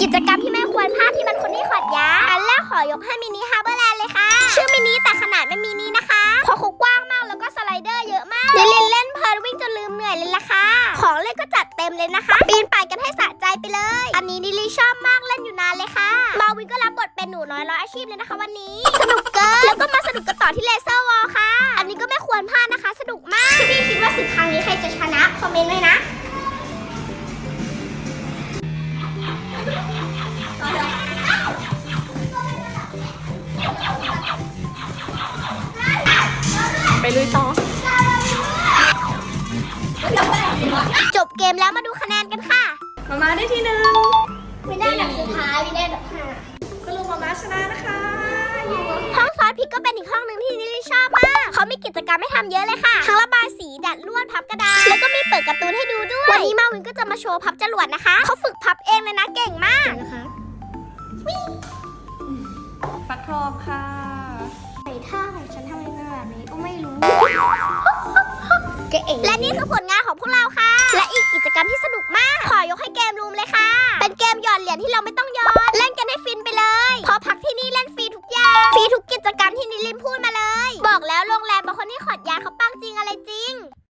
กิจกรรมที่ไม่ควรพลาดที่มันคนที่ขอดยาอันแรกขอยกให้มินิฮาร์เบอร์แลนด์เลยค่ะ ชื่อมินิแต่ขนาดไม่มินินะคะเพราะเขากว้างมากแล้วก็สไลเดอร์เยอะมากลิลินเล่นเพลินวิ่งจนลืมเหนื่อยเลยล่ะค่ะ ของเล่นก็จัดเต็มเลยนะคะ ปีนป่ายกันให้สะใจไปเลย อันนี้นิลิชอบมากเล่นอยู่นานเลยค่ะ มาวินก็รับบทเป็นหนูน้อยร้อยอาชีพเลยนะคะ วันนี้ สนุกเกินแล้วก็มาสนุกกันต่อที่เลเซอร์วอลค่ะ อันนี้ก็ไม่ควรพลาดนะคะ สนุกมากพี่คิดว่าศึกครั้งนี้ใครจะชนะคอมเมนต์ไว้นะ ลุยต่อ จบเกมแล้วมาดูคะแนนกันค่ะ มามาได้ที่หนึ่งไม่ได้ดับสุดท้ายไม่ได้ดับห้าคุณลุงมามาชนะนะคะอยู่ห้องซอสพริกก็เป็นอีกห้องหนึ่งที่นิลลี่ชอบมาก เขามีกิจกรรมให้ทำเยอะเลยค่ะ ทั้งระบายสีดัดลวดพับกระดาษ แล้วก็มีเปิดการ์ตูนให้ดูด้วย วันนี้มาวินก็จะมาโชว์พับจรวดนะคะ เขาฝึกพับเองเลยนะเก่งมาก นะคะฟักทองค่ะไอ้ท่าของฉันทำไมเป็ และนี่คือผลงานของพวกเราค่ะ และอีกกิจกรรมที่สนุกมาก ขอยกให้เกมรูมเลยค่ะ เป็นเกมหยอดเหรียญที่เราไม่ต้องหยอดเล่นกัน